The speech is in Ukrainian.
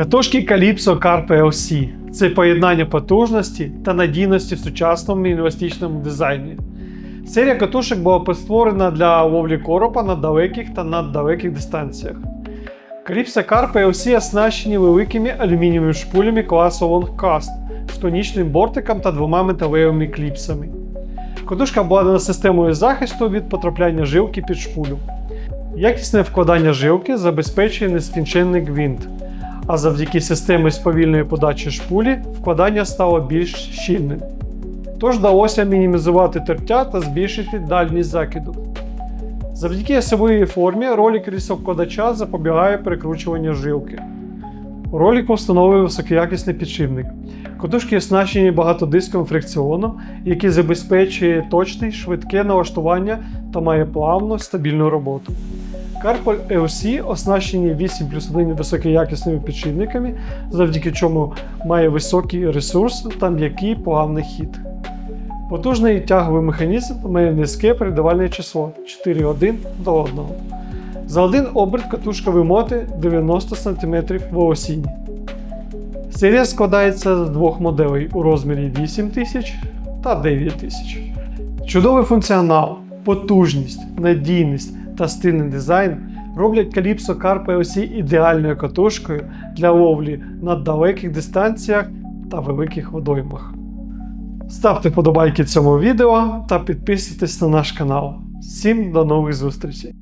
Катушки Calypso Carp LC – це поєднання потужності та надійності в сучасному мінімалістичному дизайні. Серія катушок була створена для ловлі коропа на далеких та наддалеких дистанціях. Calypso Carp LC оснащені великими алюмінієвими шпулями класу Long Cast з конічним бортиком та двома металевими кліпсами. Катушка обладнана системою захисту від потрапляння жилки під шпулю. Якісне вкладання жилки забезпечує нескінченний гвинт, а завдяки системі сповільної подачі шпулі вкладання стало більш щільним. Тож вдалося мінімізувати тертя та збільшити дальність закиду. Завдяки осьовій формі ролик різовкладача запобігає перекручуванню жилки. У ролику встановлений високоякісний підшипник. Катушки оснащені багатодисковим фрикціоном, який забезпечує точне, швидке налаштування та має плавну стабільну роботу. Карпо LC оснащені 8 плюс 1 високоякісними підшипниками, завдяки чому має високий ресурс та м'який плавний хід. Потужний тяговий механізм має низьке передавальне число 4,1 до 1. За один оберт катушка вимоти 90 см волосінь. Серія складається з двох моделей у розмірі 8000 та 9000. Чудовий функціонал, потужність, надійність та стильний дизайн роблять Calypso Carp Осі ідеальною катушкою для ловлі на далеких дистанціях та великих водоймах. Ставте вподобайки цьому відео та підписуйтесь на наш канал. Всім до нових зустрічей!